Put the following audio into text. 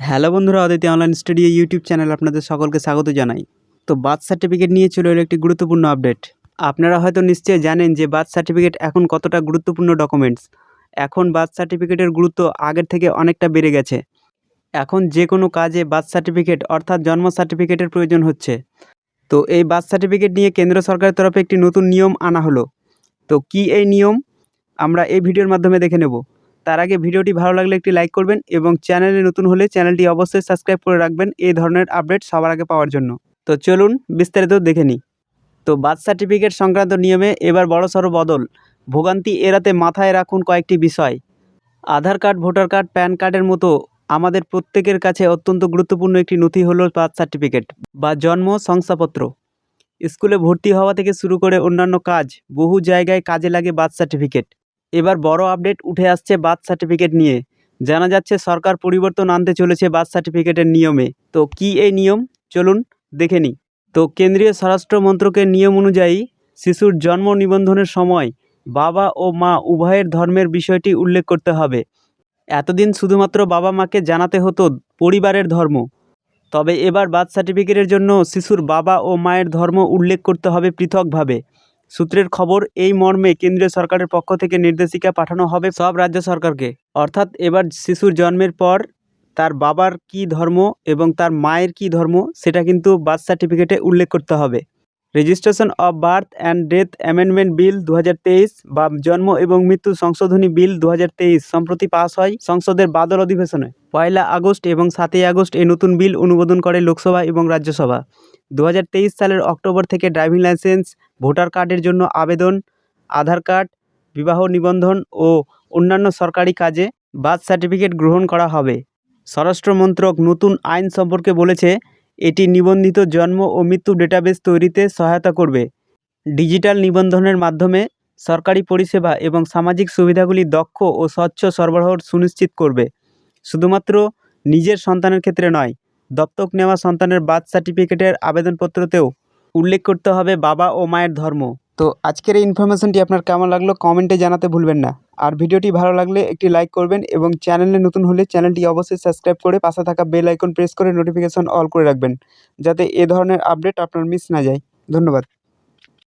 Hello বন্ধুরা Aditi online studio YouTube channel আপনাদের সকলকে স্বাগত জানাই। তো বার্থ সার্টিফিকেট নিয়ে চলে এলো একটি গুরুত্বপূর্ণ আপডেট আপনারা হয়তো নিশ্চয়ই জানেন যে বার্থ সার্টিফিকেট এখন কতটা গুরুত্বপূর্ণ ডকুমেন্টস এখন বার্থ সার্টিফিকেটের গুরুত্ব আগের থেকে অনেকটা বেড়ে গেছে। এখন যে কোনো কাজে বার্থ সার্টিফিকেট অর্থাৎ জন্ম সার্টিফিকেটের প্রয়োজন হচ্ছে। তো এই বার্থ সার্টিফিকেট নিয়ে কেন্দ্র সরকারের তরফে একটি নতুন নিয়ম আনা হলো। তো কি এই নিয়ম? আমরা এই ভিডিওর মাধ্যমে দেখে নেব। তার আগে ভিডিওটি ভালো লাগলে একটি লাইক করবেন এবং চ্যানেলে নতুন হলে চ্যানেলটি অবশ্যই সাবস্ক্রাইব করে রাখবেন এই ধরনের আপডেট সবার আগে পাওয়ার জন্য। তো চলুন বিস্তারিত দেখে নিই। তো বার্থ সার্টিফিকেট সংক্রান্ত নিয়মে এবার বড়সড় বদল। ভোগান্তি এড়াতে মাথায় রাখুন কয়েকটি বিষয়। Aadhaar card, voter card, PAN কার্ডের মতো আমাদের প্রত্যেকের কাছে অত্যন্ত গুরুত্বপূর্ণ একটি নথি হলো বার্থ সার্টিফিকেট বা জন্ম শংসাপত্র। স্কুলে ভর্তি হওয়া থেকে শুরু করে অন্যান্য কাজ, বহু জায়গায় কাজে লাগে বার্থ সার্টিফিকেট। এবার বড় আপডেট উঠে আসছে বার্থ সার্টিফিকেট নিয়ে। জানা যাচ্ছে সরকার পরিবর্তন আনতে চলেছে বার্থ সার্টিফিকেটের নিয়মে। তো কি এই নিয়ম? চলুন দেখে নিই। তো কেন্দ্রীয় স্বরাষ্ট্র মন্ত্রকের নিয়ম অনুযায়ী শিশুর জন্ম নিবন্ধনের সময় বাবা ও মা উভয়ের ধর্মের বিষয়টি উল্লেখ করতে হবে। এতদিন শুধুমাত্র বাবা মাকে জানাতে হতো পরিবারের ধর্ম। তবে এবার বার্থ সার্টিফিকেটের জন্য শিশুর বাবা ও মায়ের ধর্ম উল্লেখ করতে হবে পৃথকভাবে। সূত্রের খবর, এই মর্মে কেন্দ্রীয় সরকারের পক্ষ থেকে নির্দেশিকা পাঠানো হবে সব রাজ্য সরকারকে। অর্থাৎ এবার শিশুর জন্মের পর তার বাবার কি ধর্ম এবং তার মায়ের কি ধর্ম সেটা কিন্তু বার্থ সার্টিফিকেটে উল্লেখ করতে হবে। Registration of birth and death amendment bill দু হাজার তেইশ বা জন্ম এবং মৃত্যু সংশোধনী বিল দু হাজার তেইশ সম্প্রতি পাস হয় সংসদের বাদল অধিবেশনে। পয়লা আগস্ট এবং সাতই আগস্ট এই নতুন বিল অনুমোদন করে লোকসভা এবং রাজ্যসভা। দু হাজার তেইশ সালের অক্টোবর থেকে ড্রাইভিং লাইসেন্স ভোটার কার্ডের জন্য আবেদন, আধার কার্ড, বিবাহ নিবন্ধন ও অন্যান্য সরকারি কাজে বার্থ সার্টিফিকেট গ্রহণ করা হবে। স্বরাষ্ট্র মন্ত্রক নতুন আইন সম্পর্কে বলেছে, এটি নিবন্ধিত জন্ম ও মৃত্যু ডেটাবেস তৈরিতে সহায়তা করবে। ডিজিটাল নিবন্ধনের মাধ্যমে সরকারি পরিষেবা এবং সামাজিক সুবিধাগুলি দক্ষ ও স্বচ্ছ সরবরাহ সুনিশ্চিত করবে। শুধুমাত্র নিজের সন্তানের ক্ষেত্রে নয়, দত্তক নেওয়া সন্তানের বার্থ সার্টিফিকেটের আবেদনপত্রতেও উল্লেখ করতে হবে বাবা ও মায়ের ধর্ম। তো আজকের এই ইনফরমেশনটি আপনার কেমন লাগল কমেন্টে জানাতে ভুলবেন না। আর ভিডিওটি ভালো লাগলে একটি লাইক করবেন এবং চ্যানেলে নতুন হলে চ্যানেলটি অবশ্যই সাবস্ক্রাইব করে পাশে থাকা বেল আইকন প্রেস করে নোটিফিকেশন অল করে রাখবেন, যাতে এ ধরনের আপডেট আপনার মিস না যায়। ধন্যবাদ।